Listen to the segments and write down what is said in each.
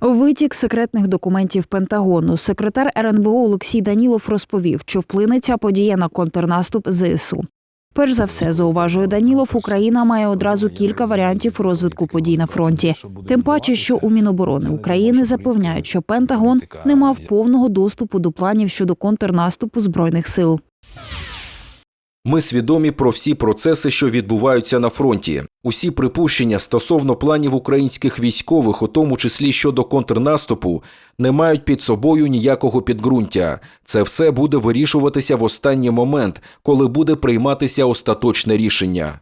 Витік секретних документів Пентагону. Секретар РНБО Олексій Данілов розповів, чи вплине ця подія на контрнаступ ЗСУ. Перш за все, зауважує Данілов, Україна має одразу кілька варіантів розвитку подій на фронті. Тим паче, що у Міноборони України запевняють, що Пентагон не мав повного доступу до планів щодо контрнаступу збройних сил. Ми свідомі про всі процеси, що відбуваються на фронті. Усі припущення стосовно планів українських військових, у тому числі щодо контрнаступу, не мають під собою ніякого підґрунтя. Це все буде вирішуватися в останній момент, коли буде прийматися остаточне рішення.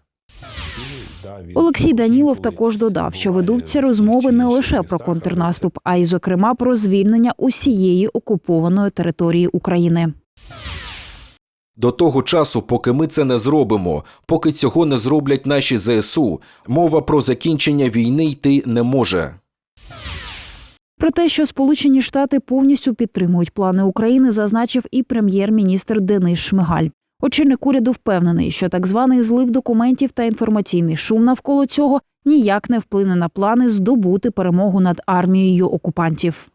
Олексій Данілов також додав, що ведуться розмови не лише про контрнаступ, а й, зокрема, про звільнення усієї окупованої території України. До того часу, поки ми це не зробимо, поки цього не зроблять наші ЗСУ, мова про закінчення війни йти не може. Про те, що Сполучені Штати повністю підтримують плани України, зазначив і прем'єр-міністр Денис Шмигаль. Очільник уряду впевнений, що так званий злив документів та інформаційний шум навколо цього ніяк не вплине на плани здобути перемогу над армією окупантів.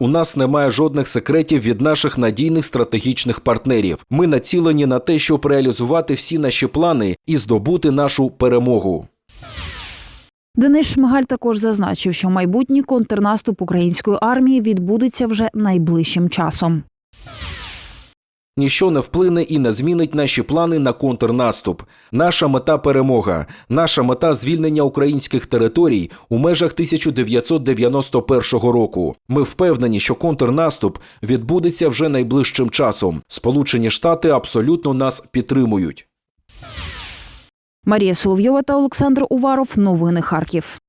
У нас немає жодних секретів від наших надійних стратегічних партнерів. Ми націлені на те, щоб реалізувати всі наші плани і здобути нашу перемогу. Денис Шмигаль також зазначив, що майбутній контрнаступ української армії відбудеться вже найближчим часом. Ніщо не вплине і не змінить наші плани на контрнаступ. Наша мета перемога. Наша мета звільнення українських територій у межах 1991 року. Ми впевнені, що контрнаступ відбудеться вже найближчим часом. Сполучені Штати абсолютно нас підтримують. Марія Соловйова та Олександр Уваров. Новини Харків.